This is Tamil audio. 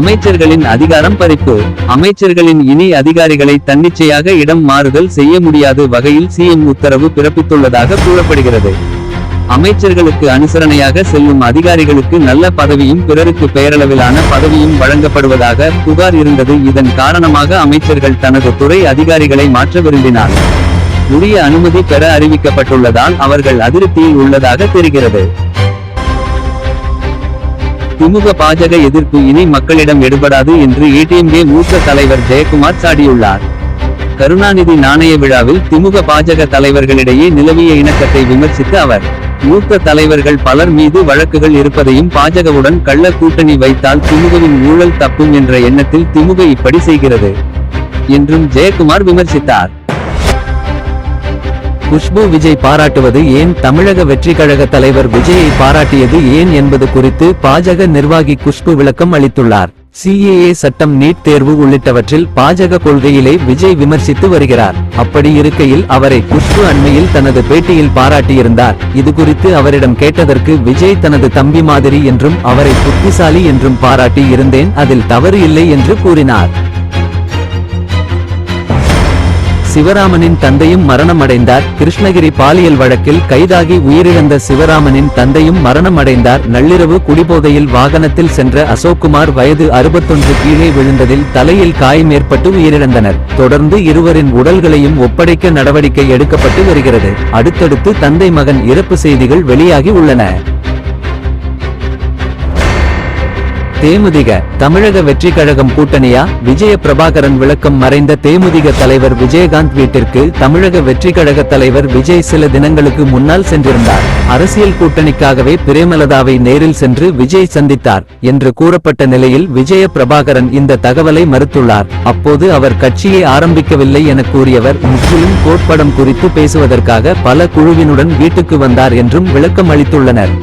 அமைச்சர்களின் அதிகாரம் பறிப்பு. அமைச்சர்களின் இனி அதிகாரிகளை தன்னிச்சையாக இடம் மாறுதல் செய்ய முடியாது வகையில் சிஎம் உத்தரவு பிறப்பித்துள்ளதாக கூறப்படுகிறது. அமைச்சர்களுக்கு அனுசரணையாக செல்லும் அதிகாரிகளுக்கு நல்ல பதவியும் பிறருக்கு பெயரளவிலான பதவியும் வழங்கப்படுவதாக புகார் இருந்தது. இதன் காரணமாக அமைச்சர்கள் தனது துறை அதிகாரிகளை மாற்ற விரும்பினார். உரிய அனுமதி பெற அறிவிக்கப்பட்டுள்ளதால் அவர்கள் அதிருப்தியில் உள்ளதாக தெரிகிறது. திமுக பாஜக எதிர்ப்பு இனி மக்களிடம் எடுபடாது என்று ஏடிஎம்கே மூத்த தலைவர் ஜெயக்குமார் சாடியுள்ளார். கருணாநிதி நாணய விழாவில் திமுக பாஜக தலைவர்களிடையே நிலவிய இணக்கத்தை விமர்சித்த அவர் மூத்த தலைவர்கள் பலர் மீது வழக்குகள் இருப்பதையும் பாஜகவுடன் கள்ள கூட்டணி வைத்தால் திமுகவின் ஊழல் தப்பும் என்ற எண்ணத்தில் திமுக இப்படி செய்கிறது என்றும் ஜெயக்குமார் விமர்சித்தார். குஷ்பு விஜய் பாராட்டுவது ஏன்? தமிழக வெற்றி கழக தலைவர் விஜயை பாராட்டியது ஏன் என்பது குறித்து பாஜக நிர்வாகி குஷ்பு விளக்கம் அளித்துள்ளார். சிஏஏ சட்டம் நீட் தேர்வு உள்ளிட்டவற்றில் பாஜக கொள்கையிலே விஜய் விமர்சித்து வருகிறார். அப்படி இருக்கையில் அவரை குஷ்பு அண்மையில் தனது பேட்டியில் பாராட்டியிருந்தார். இது குறித்து அவரிடம் கேட்டதற்கு விஜய் தனது தம்பி மாதிரி என்றும் அவரை புத்திசாலி என்றும் பாராட்டி இருந்தேன் அதில் தவறு இல்லை என்று கூறினார். சிவராமனின் தந்தையும் மரணமடைந்தார். கிருஷ்ணகிரி பாலியல் வழக்கில் கைதாகி உயிரிழந்த சிவராமனின் தந்தையும் மரணமடைந்தார். நள்ளிரவு குடிபோதையில் வாகனத்தில் சென்ற அசோக்குமார் வயது அறுபத்தொன்று கீழே விழுந்ததில் தலையில் காயம் ஏற்பட்டு உயிரிழந்தனர். தொடர்ந்து இருவரின் உடல்களையும் ஒப்படைக்க நடவடிக்கை எடுக்கப்பட்டு வருகிறது. அடுத்தடுத்து தந்தை மகன் இறப்பு செய்திகள் வெளியாகி உள்ளன. தேமுதிக தமிழக வெற்றி கழகம் கூட்டணியா? விஜய பிரபாகரன் விளக்கம் மறைந்த தேமுதிக தலைவர் விஜயகாந்த் வீட்டிற்கு தமிழக வெற்றி கழக தலைவர் விஜய் சில தினங்களுக்கு முன்னால் சென்றிருந்தார். அரசியல் கூட்டணிக்காகவே பிரேமலதாவை நேரில் சென்று விஜய் சந்தித்தார் என்று கூறப்பட்ட நிலையில் விஜய பிரபாகரன் இந்த தகவலை மறுத்துள்ளார். அப்போது அவர் கட்சியை ஆரம்பிக்கவில்லை என கூறியவர் முற்றிலும் கோட்படம் குறித்து பேசுவதற்காக பல குழுவினுடன் வீட்டுக்கு வந்தார் என்றும் விளக்கம் அளித்துள்ளனர்.